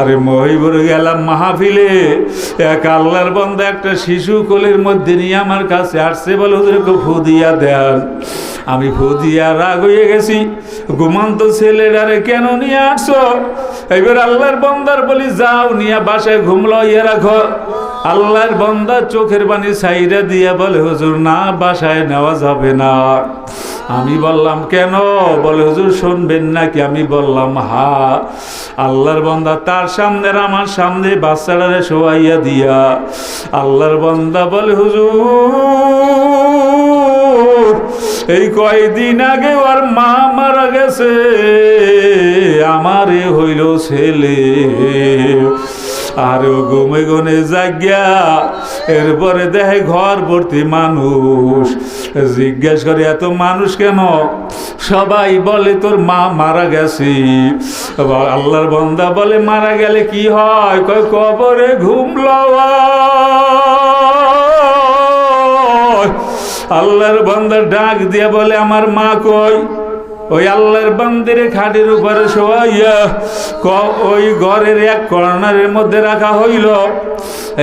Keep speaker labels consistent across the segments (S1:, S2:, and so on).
S1: আরে মহিবুর গেলাম মাহাফিলে। এক আল্লাহর বন্ধা একটা শিশু কোলের মধ্যে নিয়ে আমার কাছে আসছে বলে ওদেরকে ফুদিয়া দেন। আমি ফুদিয়া রাগ হয়ে গেছি। ঘুমন্ত আরে কেন নিয়ে আসছো? এবার আল্লাহর বন্দার বলি, যাও নিয়ে বাসায় ঘুমলো ইয়ে রাখো। আল্লাহর বন্দা চোখের পানি সাইরা দিয়া বলে, হুজুর, না, বাসায় নেওয়া যাবে না। আমি বললাম, কেন? বলে, হুজুর, শুনবেন নাকি? আমি বললাম, হা, আল্লাহর বন্দা তার সামনে আমার সামনে বাচ্চাটারে শোয়াইয়া দিয়া। আল্লাহর বন্দা বলে, হুজুর, এই কয়দিন আগে ওর মা মারা গেছে, আমারে হইল ছেলে। আর গমে গনে জাগিয়া এরপরে দেখে ঘর ভর্তি মানুষ। জিজ্ঞেস করে এত মানুষ কেন? সবাই বলে, তোর মা মারা গেছে। আল্লাহর বন্দা বলে, মারা গেলে কি হয়? কয়, কবরে ঘুমল আল্লাহর বন্দা ডাক দিয়ে বলে, আমার মা কই? ওই আল্লাহর বান্দিরে খাটের উপরে শোয়াইয়া ওই ঘরের এক কর্নারের মধ্যে রাখা হইল।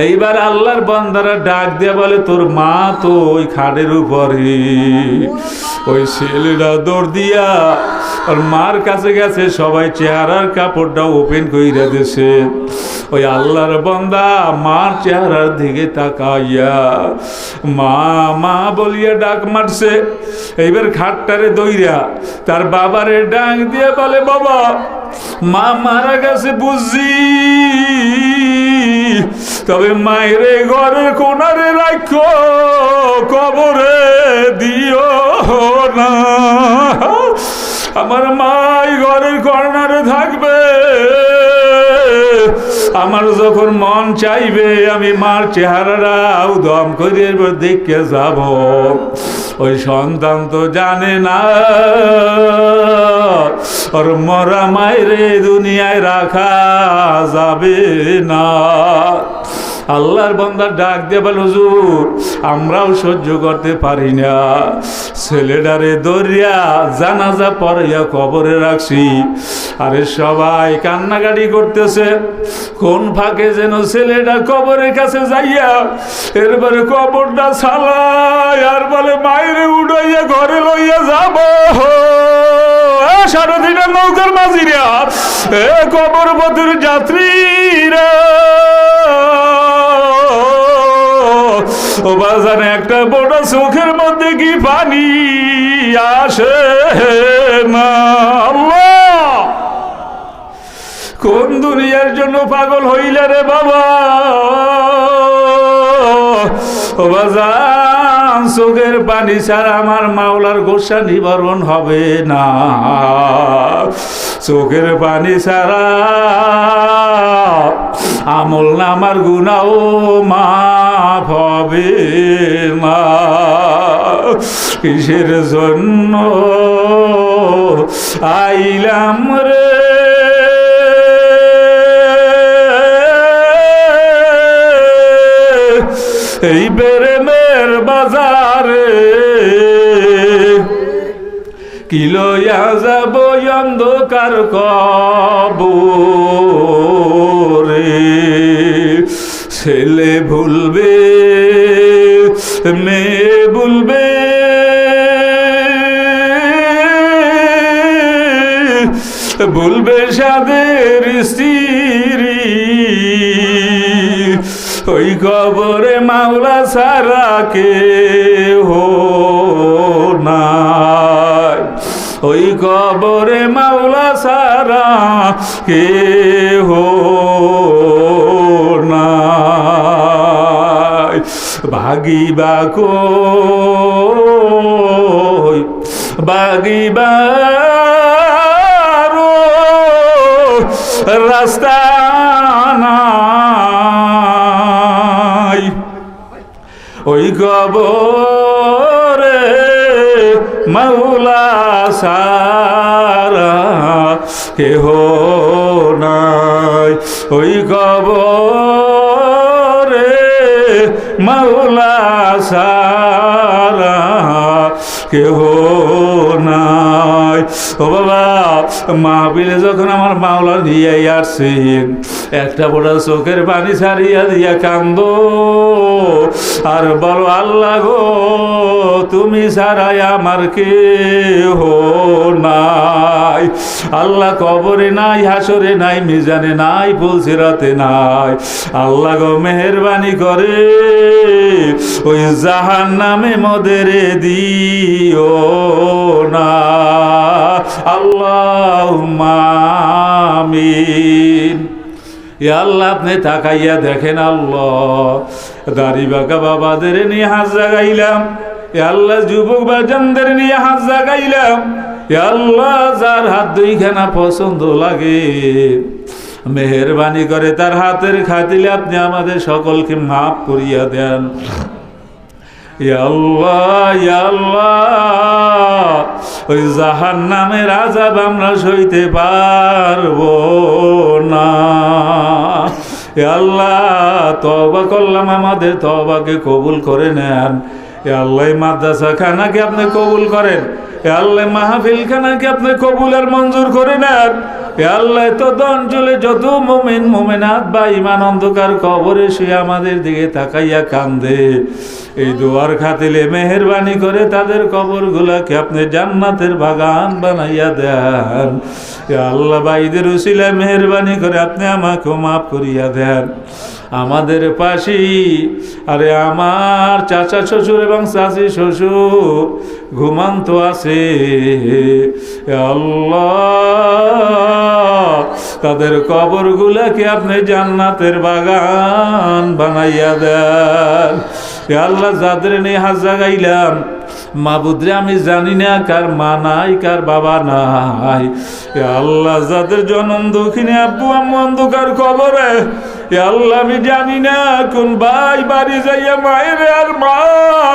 S1: এইবার আল্লাহর বান্দারা ডাক দিয়ে বলে, তোর মা তো ওই খাটের উপরে ওই ছেলেটা দৌড় দিয়া আর মার কাছে গেছে, সবাই চেহারার কাপড়টা ওপেন কইরা দিছে। ওই আল্লাহর বন্দা মার চেহারার দিকে তাকাইয়া মা মা বলিয়া ডাক মারছে। এইবার খাটটারে দইরা তার বাবারে ডাক দিয়ে বলে, বাবা, মা মারা গেছে বুঝি। তবে মায়েরে ঘরে কোনারে রাখো কবরে দিও না। আমার মাই ঘরের কর্নারে থাকবে। আমার যখন মন চাইবে, আমি মার চেহারাটা উদম করে এরপর দেখে যাব। ওই সন্তান তো জানে না। ওর মরা মায়ের দুনিয়ায় রাখা যাবে না। আল্লাহর বন্দার ডাক দিয়ে বল, হুজুর, আমরাও সহ্য করতে পারি না। ছেলেটারে দরিয়া জানাজা পড়াইয়া কবরে রাখছি। আরে সবাই কান্নাকাটি করতেছে। কোন ফাঁকে যেন ছেলেটা কবরের কাছে যাইয়া এরপরে কবরটা ছালায় আর বলে মায়েরে উঠাইয়া ঘরে লইয়া যাব। সারা দিনের নৌকার মাঝিরা, এ কবর যাত্রীরা। বাজারে একটা বড় চোখের মধ্যে কি পানি আসে না? কোন দুনিয়ার জন্য পাগল হইলে রে বাবা? বাজান চোখের পানি ছাড়া আমার মাওলার গোসা নিবারণ হবে না। চোখের পানি ছাড়া আমল নামার গুণাও মা হবে না। কিসের জন্য আইলাম রে? এই বেরেমের বাজারে কি লইয়া যাব অন্ধকার কবরে ভুলবে মেয়ে ভুলবে। ভুলবে সাদের স্ত্রী। ওই কবরে মাওলা সারা কে হো নাই। ওই কবরে মাওলা সারা কে হো নাই। ভাগিবা কই? ভাগিবা রাস্তা নাই। ওই কবরে মাওলা সারা কেহ নাই। ওই কবরে মাওলা সারা কেহ নাই। ও বাবা মাহবিলে যখন আমার মাওলা নিয়ে আসছেন একটা বড় চোখের পানি ছাড়িয়া দিয়া কান্দ। আর বলো, আল্লাহ গো, তুমি ছাড়াই আমার কে হো নাই। আল্লাহ কবরে নাই, হাসরে নাই, মিজানে নাই ফুলসিরাতে নাই। আল্লাহ গো, মেহরবানি করে ওই জাহান নামে মদেরে দিও না। আল্লাহ মামিন এ আল্লাহ, আপনি তাকাইয়া দেখেন আল্লাহ। দাড়ি বাঁকা বাবাদের নিয়ে হাত জাগাইলাম। আল্লাহ, যুবক বাজানদের নিয়ে হাত জাগাইলাম। আল্লাহ, যার হাত দুইখানা পছন্দ লাগে। মেহরবানি করে তার হাতের খাতিলে আপনি আমাদের সকলকে মাফ করিয়া দেন। আল্লাহ আল্লাহ ওই জাহান নামের আজাব আমরা সইতে পারব না। আল্লাহ তবা করলাম আমাদের তবাকে কবুল করে নেন। এ আল্লাহ মাদ্রাসা খানাকে আপনি কবুল করেন। এ আল্লাহ মাহফিল খানাকে আপনি কবুলের মঞ্জুর করে নেন এ আল্লাহ তো অঞ্চলে যত মোমেন, মোমেনাত বা ইমান অন্ধকার কবরে সে আমাদের দিকে তাকাইয়া কান্দে। এই দোয়ার খাতিলে মেহরবানি করে তাদের কবরগুলাকে আপনি জান্নাতের বাগান বানাইয়া দেন। এ আল্লাহ বাইদের উসিলায় মেহরবানি করে আপনি আমাকেও মাফ করিয়া দেন। আমাদের পাশেই আরে আমার চাচা শ্বশুর এবং চাচি শ্বশুর ঘুমান্ত আছে। আল্লাহ, তাদের কবরগুলাকে আপনি জান্নাতের বাগান বানাইয়া দেন। আল্লাহ যাদের নিয়ে হাত জাগাইলাম মাবুদরে আমি জানি না কার মা নাই, কার বাবা নাই। আল্লাহ যাদের জনম দক্ষিণে আব্বু আম্মু অন্ধকার খবরে আল্লাহ আমি জানি না কোন ভাই বাড়ি যাইয়া মায়ের আর মা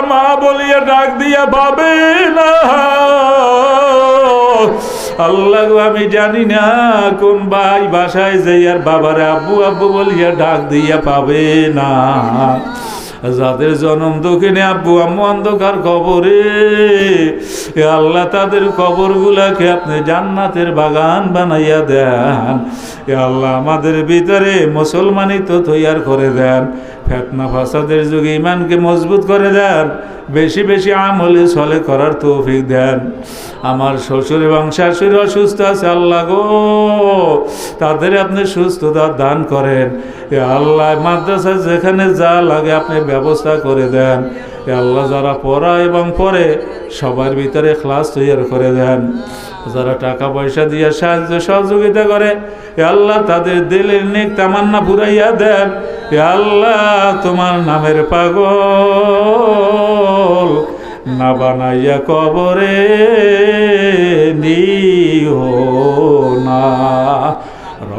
S1: মা বলিয়া ডাক দিয়া পাবে না। আল্লাহ আমি জানি না কোন ভাই বাসায় যাই আর বাবারে আব্বু আব্বু বলিয়া ডাক দিয়া পাবে না। যাদের জনম দক্ষিণে আব্বু আম্মু অন্ধকার কবরে। এ আল্লাহ তাদের কবরগুলাকে আপনি জান্নাতের বাগান বানাইয়া দেন। এ আল্লাহ আমাদের ভিতরে মুসলমানই তো তৈয়ার করে দেন। ফেতনা ফাসাদের যুগে ইমানকে মজবুত করে দেন। বেশি বেশি আমলে ছলে করার তৌফিক দেন। আমার শ্বশুর এবং শাশুড়ি অসুস্থ আছে, আল্লাহ গো। তাদের আপনি সুস্থতা দান করেন। এ আল্লাহ মাদ্রাসা যেখানে যা লাগে আপনি ব্যবস্থা করে দেন। আল্লাহ যারা পড়া এবং পড়ে, সবার ভিতরে ক্লাস তৈরি করে দেন। যারা টাকা পয়সা দিয়ে সাহায্য সহযোগিতা করে আল্লাহ তাদের দিলের নেক তামান্না পুরাইয়া দেন। আল্লাহ তোমার নামের পাগল না বানাইয়া কবরে নিও না।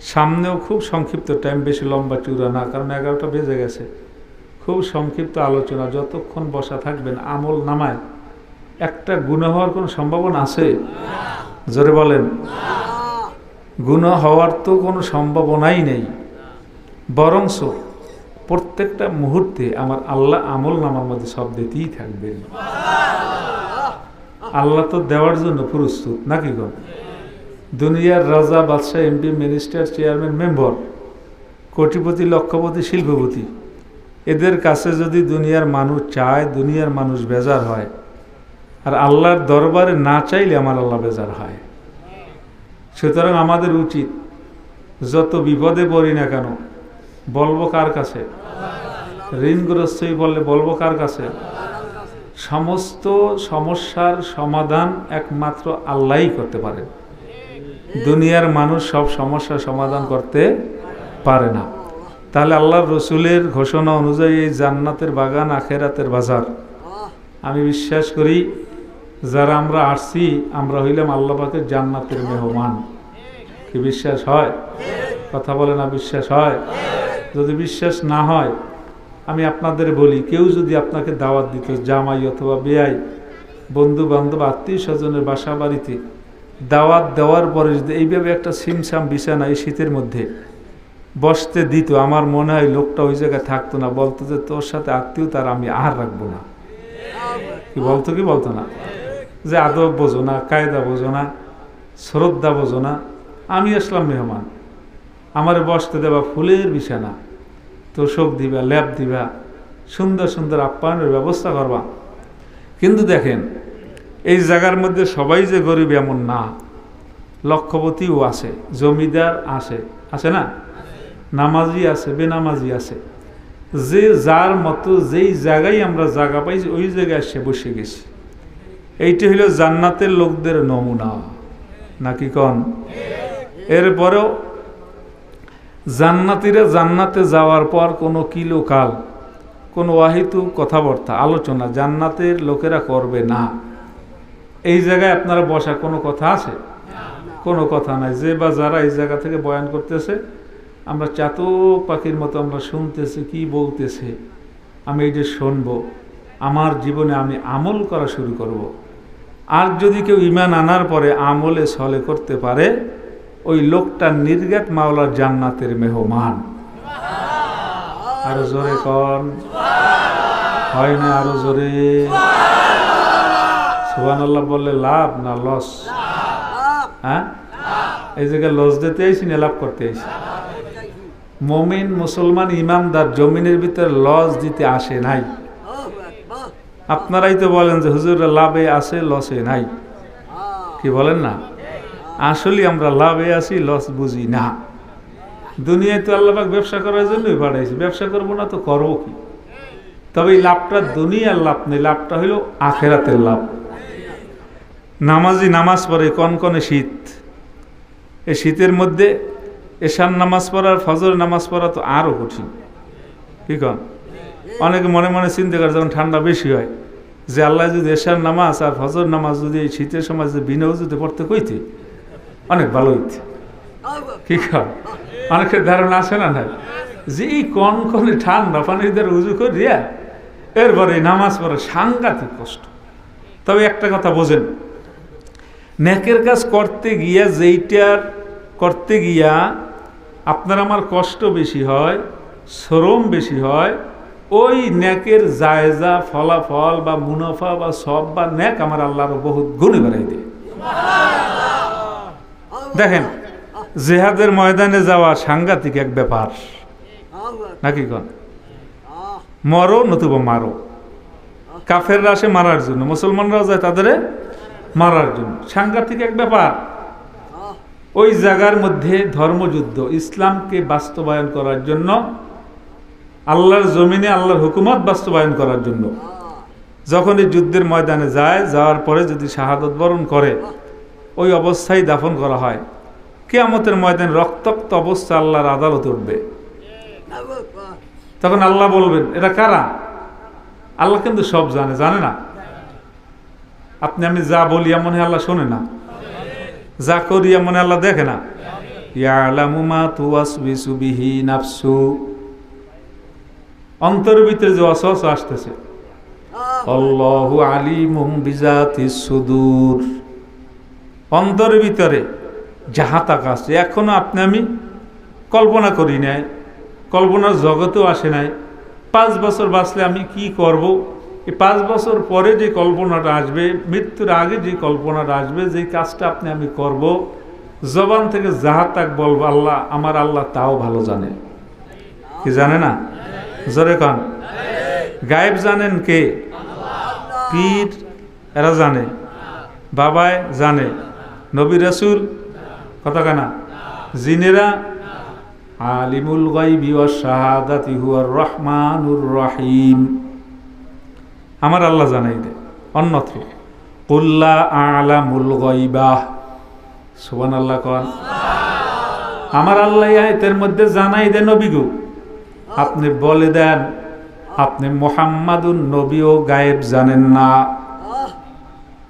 S1: সামনেও খুব সংক্ষিপ্ত টাইম বেশি লম্বা চূড়া না, কারণ এগারোটা বেজে গেছে। খুব সংক্ষিপ্ত আলোচনা, যতক্ষণ বসা থাকবেন, আমল নামায়। একটা গুণা হওয়ার কোনো সম্ভাবনা আছে? জোরে বলেন। গুণা হওয়ার তো কোনো সম্ভাবনাই নেই। বরংস প্রত্যেকটা মুহূর্তে আমার আল্লাহ আমল নামার মধ্যে সব দিতেই থাকবেন। আল্লাহ তো দেওয়ার জন্য প্রস্তুত, নাকি গো? দুনিয়ার রাজা, বাদশাহ এমপি মিনিস্টার চেয়ারম্যান মেম্বর কোটিপতি, লক্ষপতি, শিল্পপতি। এদের কাছে যদি দুনিয়ার মানুষ চায়, দুনিয়ার মানুষ বেজার হয়, আর আল্লাহর দরবারে না চাইলে আমার আল্লাহ বেজার হয়। সুতরাং আমাদের উচিত যত বিপদে পড়ি না কেন, বলব কার কাছে? ঋণগ্রস্তই বললে বলব কার কাছে? সমস্ত সমস্যার সমাধান একমাত্র আল্লাহই করতে পারে। দুনিয়ার মানুষ সব সমস্যার সমাধান করতে পারে না। তাহলে আল্লাহর রসুলের ঘোষণা অনুযায়ী এই জান্নাতের বাগান, আখেরাতের বাজার। আমি বিশ্বাস করি, যারা আমরা আসছি, আমরা হইলাম আল্লাহ পাকের জান্নাতের মেহমান। কি বিশ্বাস হয়? কথা বলে না বিশ্বাস হয়? যদি বিশ্বাস না হয়, আমি আপনাদের বলি, কেউ যদি আপনাকে দাওয়াত দিত, জামাই অথবা বেয়াই বন্ধু বান্ধব আত্মীয় স্বজনের বাসা বাড়িতে দাওয়াত দেওয়ার পরে যদি এইভাবে একটা সিমসাম বিছানা এই শীতের মধ্যে বসতে দিত, আমার মনে হয় লোকটা ওই জায়গায় থাকতো না। বলতো যে তোর সাথে আত্মীয়, তার আমি আর রাখব না। কি বলতো কি বলতো না? যে আদব বোঝো না, কায়দা বোঝো না, শ্রদ্ধা বোঝো না। আমি আসলাম মেহমান। আমার বসতে দেবা ফুলের বিছানা। তোষক দিবা, ল্যাপ দিবা, সুন্দর সুন্দর আপ্যায়নের ব্যবস্থা করবা। কিন্তু দেখেন এই জায়গার মধ্যে সবাই যে গরিব এমন না, লক্ষপতিও আছে, জমিদার আছে আছে না? নামাজি আছে, বেনামাজি আছে। যে যার মতো যেই জায়গায় আমরা জায়গা পাইছি, ওই জায়গায় সে বসে গেছি। এইটা হলো জান্নাতের লোকদের নমুনা। নাকি কন? এরপরেও জান্নাতিরা জান্নাতে যাওয়ার পর কোনো কিলোকাল কোনো ওয়াহিতু কথাবার্তা, আলোচনা জান্নাতের লোকেরা করবে না। এই জায়গায় আপনারা বসা কোনো কথা আছে? কোনো কথা নাই। যে বা যারা এই জায়গা থেকে বয়ান করতেছে আমরা চাতক পাখির মতো আমরা শুনতেছি কি বলতেছে? আমি এই যে শুনব আমার জীবনে আমি আমল করা শুরু করব। আর যদি কেউ ইমান আনার পরে আমলে ছলে করতে পারে ওই লোকটা নির্গাত মাওলার জান্নাতের মেহমান। আরও জোরে কন। হয় না আরও জোরে? আল্লাহ বললে লাভ না লস? হ্যাঁ? এই জায়গায় লস দিতে আইসি না লাভ করতে আইসি মমিন মুসলমান ইমানদার জমিনের ভিতরে লস দিতে আসে নাই। আপনারাই তো বলেন যে হুজুর লাভে আছে লসে নাই। কি বলেন না? আসলে আমরা লাভে আছি লস বুঝি না। দুনিয়ায় তো আল্লাহবাক ব্যবসা করার জন্যই বাড়াইছি ব্যবসা করব না তো করব কি? তবে এই লাভটা দুনিয়ার লাভ নেই লাভটা হইল আখেরাতের লাভ। নামাজি নামাজ পড়ে কনকনে শীত। এই শীতের মধ্যে এশান নামাজ পড়ার ফজর নামাজ পড়া তো আরও কঠিন। কি কন? অনেকে মনে মনে চিন্তা করে যখন ঠান্ডা বেশি হয়, যে আল্লাহ যদি এশার নামাজ আর ফজর নামাজ যদি এই শীতের সময় যদি বিনা উজুতে পড়তে কইতে, অনেক ভালো হইতে। কি কন? অনেকের ধারণা আছে না নাই? যে এই কন কনে ঠান্ডা পানিদের উজু করিয়া, এরপরে নামাজ পড়া সাংঘাতিক কষ্ট। তবে একটা কথা বোঝেন নেকের কাজ করতে গিয়া, যেইটার করতে গিয়া আপনার আমার কষ্ট বেশি হয়, শ্রম বেশি হয়, ওই ন্যাকের জায়জা, ফলাফল বা মুনাফা বা সব বা নেক আমার আল্লাহর বহুত গুণে বেড়াই দেয়। দেখেন, জেহাদের ময়দানে যাওয়া সাংঘাতিক এক ব্যাপার। নাকি কন? মরো নতুবা মারো। কাফেররা আসে মারার জন্য। মুসলমানরাও যায় তাদের মারার জন্য। সাংঘাতিক এক ব্যাপার। ওই জায়গার মধ্যে ধর্মযুদ্ধ, ইসলামকে বাস্তবায়ন করার জন্য, আল্লাহর জমিনে আল্লাহর হুকুমত বাস্তবায়ন করার জন্য। যখন এই যুদ্ধের ময়দানে যায়, যাওয়ার পরে যদি শাহাদত বরণ করে, ওই অবস্থায় দাফন করা হয়। কেয়ামতের ময়দানে রক্তাক্ত অবস্থা আল্লাহর আদালত উঠবে। তখন আল্লাহ বলবেন, এটা কারা? আল্লাহ কিন্তু সব জানে জানে না। আপনি, আমি যা বলি এমন আল্লাহ শোনে না। যা করি এমন আল্লাহ দেখে না। নাফসু। অন্তরের ভিতরে আসতেছে। সুদূর। ভিতরে যাহা তাকা আপনি, আমি কল্পনা করি নাই। কল্পনার জগতেও আসে নাই। পাঁচ বছর বাঁচলে আমি কি করব? এই পাঁচ বছর পরে যে কল্পনাটা আসবে, মৃত্যুর আগে যে কল্পনাটা আসবে, যে কাজটা আপনি আমি করব, জবান থেকে যাহা তাক বলব, আল্লাহ, আমার আল্লাহ তাও ভালো জানে। কি জানে না? জোরে কন। গায়েব জানেন কে? পীর, এরা জানে। বাবায় জানে। নবী রসুল কথা কানা জিনেরা, আলিমুল গাইবি ওয়া শাহাদাতি হুয়ার রহমানুর রহিম। আমার আল্লাহ জানাই দে, অন্যত্র। কুল্লা আলামুল গাইবাহ সুবান আল্লাহ কন। আমার আল্লাহ আয়াতের মধ্যে জানাই দে নবীগু আপনি বলে দেন, আপনি মোহাম্মাদুন নবীও গায়েব জানেন না।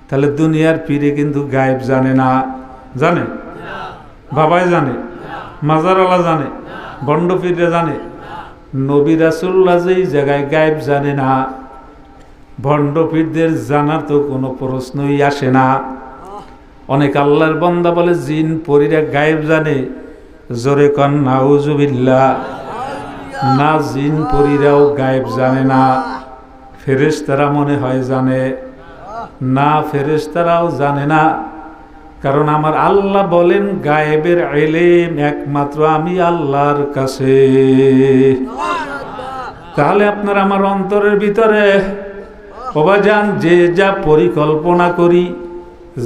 S1: তাহলে দুনিয়ার পীরে কিন্তু গায়েব জানে না। জানে? বাবাই জানে। মাজারওয়ালা জানে। বন্ড পীরে জানে। নবী রাসুল্লাহ যেই জায়গায় গায়েব জানে না। ভণ্ডপীরদের জানার তো কোনো প্রশ্নই আসে না। অনেক আল্লাহর বন্দা বলে, জিন পরীরা গায়েব জানে। জোরে কন নাউজুবিল্লা না, জিন পরীরাও গায়েব জানে না। ফেরেশতারা মনে হয় জানে। না, ফেরেশতারাও জানে না। কারণ আমার আল্লাহ বলেন, গায়েবের এলেম একমাত্র আমি আল্লাহর কাছে। তাহলে আপনার আমার অন্তরের ভিতরে অবাজান, যে যা পরিকল্পনা করি,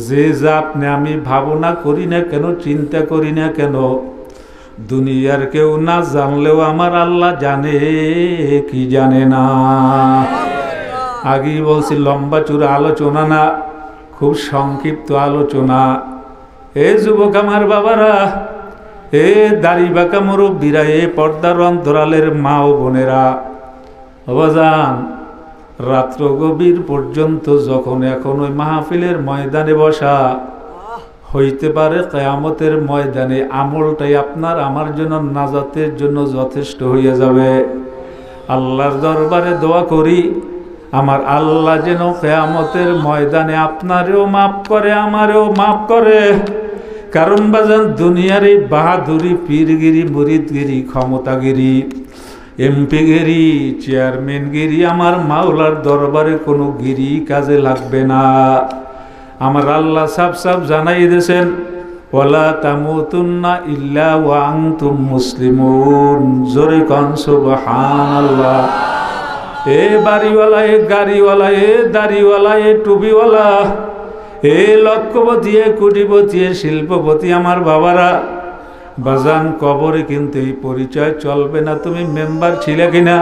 S1: যে যা আপনি আমি ভাবনা করি না কেন, চিন্তা করি না কেন, দুনিয়ার কেউ না জানলেও আমার আল্লাহ জানে, কি জানে না। আগেই বলছি, লম্বা চূড়া আলোচনা না, খুব সংক্ষিপ্ত আলোচনা। এ যুবক আমার বাবারা, এ দাড়ি বাঁকা মুরব্বীরা, এ পর্দার অন্তরালের মা ও বোনেরা, অবাজান রাত্র গভীর পর্যন্ত যখন এখন ওই মাহফিলের ময়দানে বসা, হইতে পারে কেয়ামতের ময়দানে আমলটাই আপনার, আমার জন্য নাজাতের জন্য যথেষ্ট হইয়া যাবে। আল্লাহর দরবারে দোয়া করি, আমার আল্লাহ যেন কেয়ামতের ময়দানে আপনারেও মাফ করে, আমারেও মাফ করে। কারণ বাজান দুনিয়ার এই বাহাদুরি, পীরগিরি, মুরিদগিরি, ক্ষমতাগিরি এমপিগিরি চেয়ারম্যানগিরি আমার মাওলার দরবারে কোনো গিরি কাজে লাগবে না। আমার আল্লাহ সাফ সাফ জানাই দিয়েছেন ওলা তামুতুন্না ইল্লা ওয়াং তুম মুসলিমুন। জোরে সুবহানাল্লাহ। এ বাড়িওয়ালা, এ গাড়িওয়ালা, এ দাড়িওয়ালা, এ টুপিওয়ালা, এ লক্ষপতি এ কুটিপতি, এ শিল্পপতি আমার বাবারা বাজান কবরে কিন্তু এই পরিচয় চলবে না। তুমি মেম্বার ছিলে কিনা?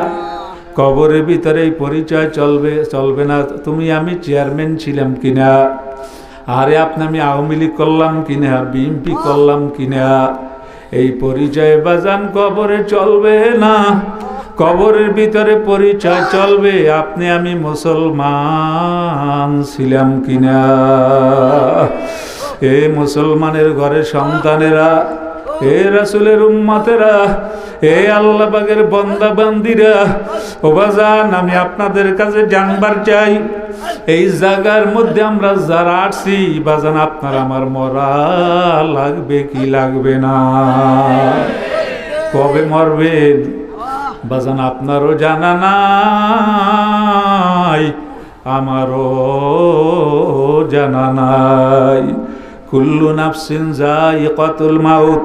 S1: কবরের ভিতরে এই পরিচয় চলবে চলবে না। তুমি আমি চেয়ারম্যান ছিলাম কিনা? আরে আপনি আমি আওয়ামী লীগ করলাম কিনা? বিএনপি করলাম কিনা? এই পরিচয় বাজান কবরে চলবে না। কবরের ভিতরে পরিচয় চলবে, আপনি আমি মুসলমান ছিলাম কিনা? এ মুসলমানের ঘরে সন্তানেরা এ রাসুলের উম্মাতেরা, এ আল্লাহ বাগের বন্দা বান্দিরা ও বাজান, আমি আপনাদের কাছে জানবার চাই, এই জায়গার মধ্যে আমরা যারা আসছি বাজান, আপনার আমার মরা লাগবে কি লাগবে না? কবে মরবেন? বাজান, আপনারও জানা নাই, আমারও জানা নাই। কুল্লু নাফসিন যায়িকাতুল মাউত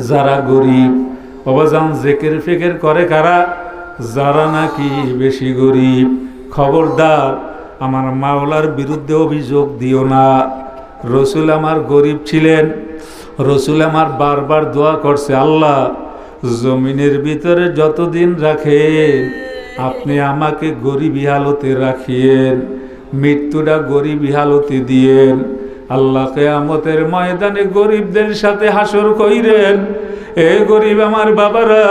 S1: যারা গরিব অবাজান জেকের ফেকের করে কারা? যারা নাকি বেশি গরিব। খবরদার, আমার মাওলার বিরুদ্ধে অভিযোগ দিও না। রসুল আমার গরিব ছিলেন। রসুল আমার বারবার দোয়া করছে, আল্লাহ, জমিনের ভিতরে যতদিন রাখেন, আপনি আমাকে গরিবী হালতে রাখিয়েন। মৃত্যুটা গরিবী হালতে দিয়েন। আল্লাহ কেয়ামতের ময়দানে গরিবদের সাথে হাসর কইরেন, এ গরিব আমার বাবারা,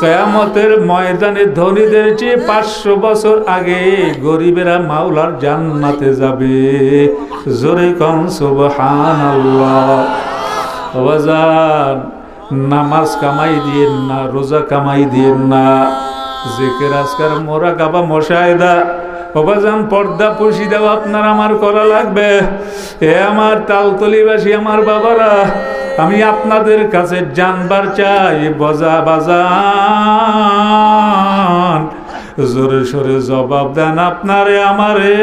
S1: কেয়ামতের ময়দানে ধনীদের চেয়ে পাঁচশো বছর আগে গরিবেরা মাওলার জান্নাতে যাবে। জোরে কম সুবহান নামাজ কামাই দিয়েন না, রোজা কামাই দিয়েন না। জেকের আজকার মোরা কাবা মশায়দা অবাজান পর্দা পুষি দেওয়া আপনার আমার করা লাগবে। এ আমার তালতলিবাসী, আমার বাবারা, আমি আপনাদের কাছে জানবার চাই, বজা বাজান। জোরে সোরে জবাব দেন, আপনারে আমারে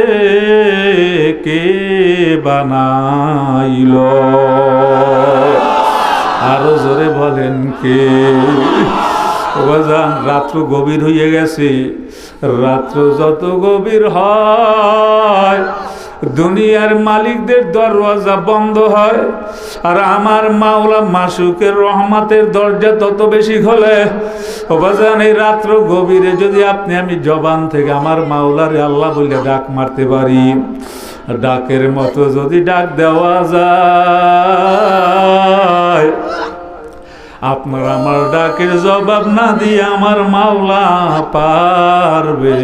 S1: কে বানাইল? আরও জোরে বলেন কে? ওবাজান রাত্র গভীর হয়ে গেছে। রাত্র যত গভীর হয়, দুনিয়ার মালিকদের দরওয়াজা বন্ধ হয়, আর আমার মাওলা মাসুকের রহমাতের দরজা তত বেশি খোলে। ওবাজান এই রাত্র গভীরে যদি আপনি, আমি জবান থেকে আমার মাওলারে আল্লাহ বলে ডাক মারতে পারি। ডাকের মতো যদি ডাক দেওয়া যায় আপনার আমার ডাকের জবাব না দিয়ে আমার মাওলা পারবে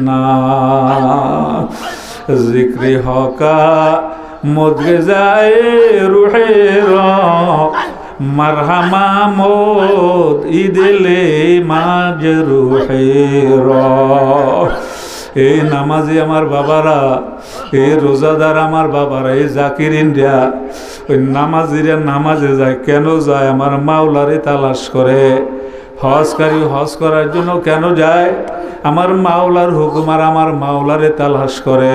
S1: না। জিক্রি হকা মদরে যায় রুহের মারহামা মোদ ইদেলে মাঝ রুহের এই নামাজি আমার বাবারা এই রোজাদার আমার বাবারা এই জাকির ইন্ডিয়া ওই নামাজিরা নামাজে যায় কেন যায়? আমার মাওলারে তালাশ করে। হজকারী হজ করার জন্য কেন যায়? আমার মাওলার হুকুম আর আমার মাওলারে তালাশ করে।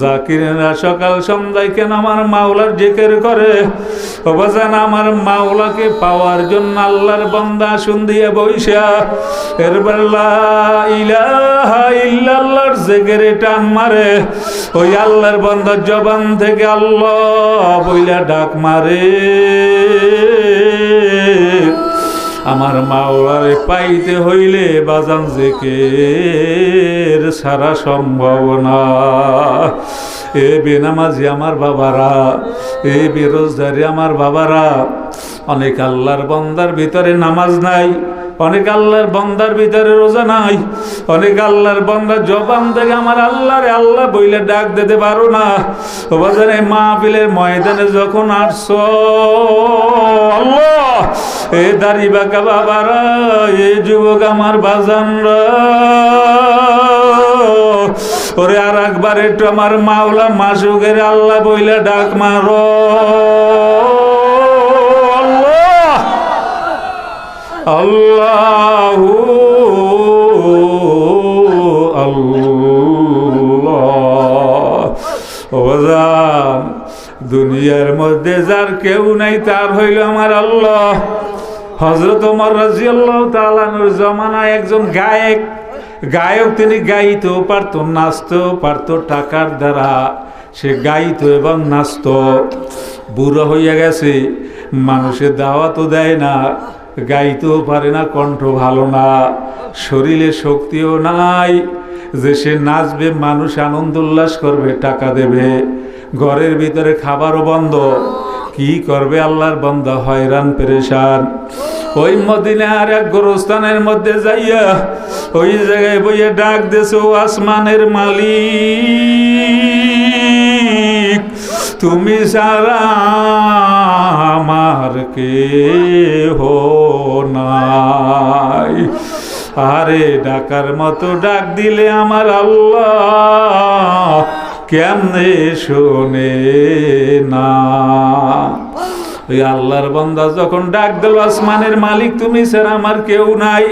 S1: জাকিরেরা সকাল সন্ধ্যায় কেন আমার মাওলার জিকের করে? অবজান আমার মাওলাকে পাওয়ার জন্য আল্লাহর বন্দা শুন দিয়ে বৈশা এরবার ইল্লাল্লাহর জিকিরে টান মারে। ওই আল্লাহর বন্দা জবান থেকে আল্লাহ বইলা ডাক মারে। আমার মাওলারে পাইতে হইলে বাজান জেকের সারা সম্ভাবনা এ বেনামাজি আমার বাবারা, এ বেরোজগারি আমার বাবারা, অনেক আল্লাহর বন্দার ভিতরে নামাজ নাই, অনেক আল্লাহর বন্দার ভিতরে রোজা নাই, অনেক আল্লাহর বন্দার জবান থেকে আমার আল্লাহরে আল্লাহ বইলে ডাক দিতে পারো না। ও বাজারে মাহফিলের ময়দানে যখন আসছো, আল্লাহ! এ দাড়ি বাঁকা বাবারা, এ যুবক আমার বাজানরা। ওরে আর একবার একটু আমার মাওলা মাসুকের আল্লাহ বইলে ডাক মারো। আল্লাহ! আল্লাহ দুনিয়ার মধ্যে যার কেউ নাই, তার হইল আমার আল্লাহ। হজরত ওমর রাজি আল্লাহ তালানুর জমানায় একজন গায়ক। গায়ক তিনি গাইতেও পারত, নাচতেও পারতো টাকার দ্বারা। সে গাইতো এবং নাচত। বুড়ো হইয়া গেছে মানুষের দাওয়াতও দেয় না, গাইতেও পারে না, কণ্ঠ ভালো না, শরীরে শক্তিও নাই। যে সে নাচবে, মানুষ আনন্দ উল্লাস করবে, টাকা দেবে। ঘরের ভিতরে খাবারও বন্ধ। কি করবে আল্লাহর বন্ধ হয়রান, পেরেশান। ওই মদিনার এক গোরস্থানের মধ্যে যাইয়া ওই জায়গায় বইয়ে ডাক দেশ আসমানের মালিক, তুমি সারা আমার কে হো নাই। আরে ডাকার মতো ডাক দিলে আমার আল্লাহ কেমনে শোনে না? ওই আল্লাহর বন্দা যখন ডাক দিল, আসমানের মালিক, তুমি স্যার আমার কেউ নাই।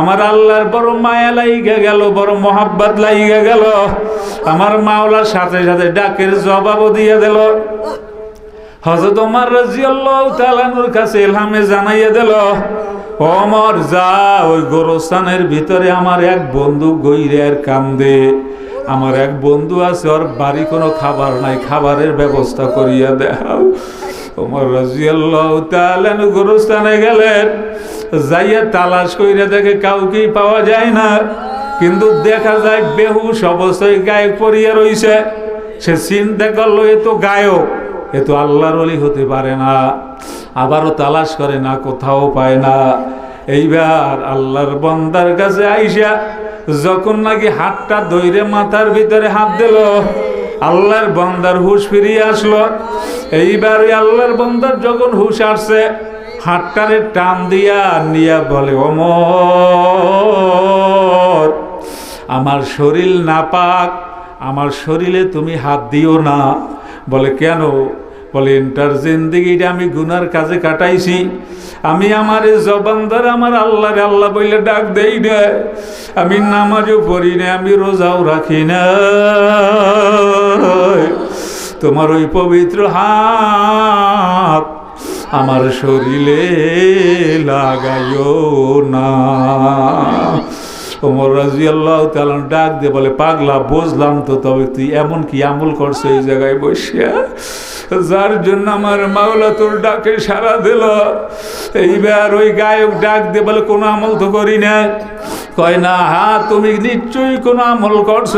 S1: আমার আল্লাহর বড় মায়া লাইগা গেল, বড় মোহাব্বত লাইগা গেল। আমার মাওলার সাথে সাথে ডাকের জবাবও দিয়ে দিল। হজরত ওমর রাজিয়াল্লাহু তাআলার কাছে ইলহামে জানাইয়া দিল ওমর, যা ওই গোরস্থানের ভিতরে আমার এক বন্ধু গৈরের কান্দে। আমার এক বন্ধু আছে, ওর বাড়ি কোনো খাবার নাই, খাবারের ব্যবস্থা করিয়া দেও। ওমর রাজিয়াল্লাহু তাআলা গোরস্থানে গেলেন, যাইয়া তালাশ কইরা দেখে কাউকেই পাওয়া যায় না। কিন্তু দেখা যায় বেহুশ অবস্থায় গায়ে পড়িয়া রইছে। সে চিন্তা করল, এ তো গায়ক এ তো আল্লাহর অলি হতে পারে না। আবারও তালাশ করে, না, কোথাও পায় না। এইবার আল্লাহর বন্দার কাছে আইসা যখন নাকি হাতটা দইরে মাথার ভিতরে হাত দিল, আল্লাহর বন্দার হুশ ফিরিয়ে আসলো। এইবার আল্লাহর বন্দার যখন হুশ আসছে, হাতটারে টান দিয়া নিয়া বলে, অমর, আমার শরীর নাপাক, আমার শরীরে তুমি হাত দিও না। বলে, কেন বলে এন্টার জিন্দিগিটা আমি গুনার কাজে কাটাইছি। আমি আমার এই জবান দ্বারা আমার আল্লাহরে আল্লাহ বইলে ডাক দেই না। আমি নামাজও পড়ি না, আমি রোজাও রাখি না। তোমার ওই পবিত্র হাত আমার শরীরে লাগাইও না। ওমর রাজি আল্লাহ তালান ডাক দিয়ে বলে, পাগলা, বুঝলাম তো, তবে তুই এমন কি আমল করছ এই জায়গায় বসিয়া? যার জন্য আমার মাওলা তোর ডাকে সারা দিল। এইবার ওই গায়ক ডাক দিয়ে বলে, কোনো আমল তো করি না কয়, না হা তুমি নিশ্চয়ই কোনো আমল করছ।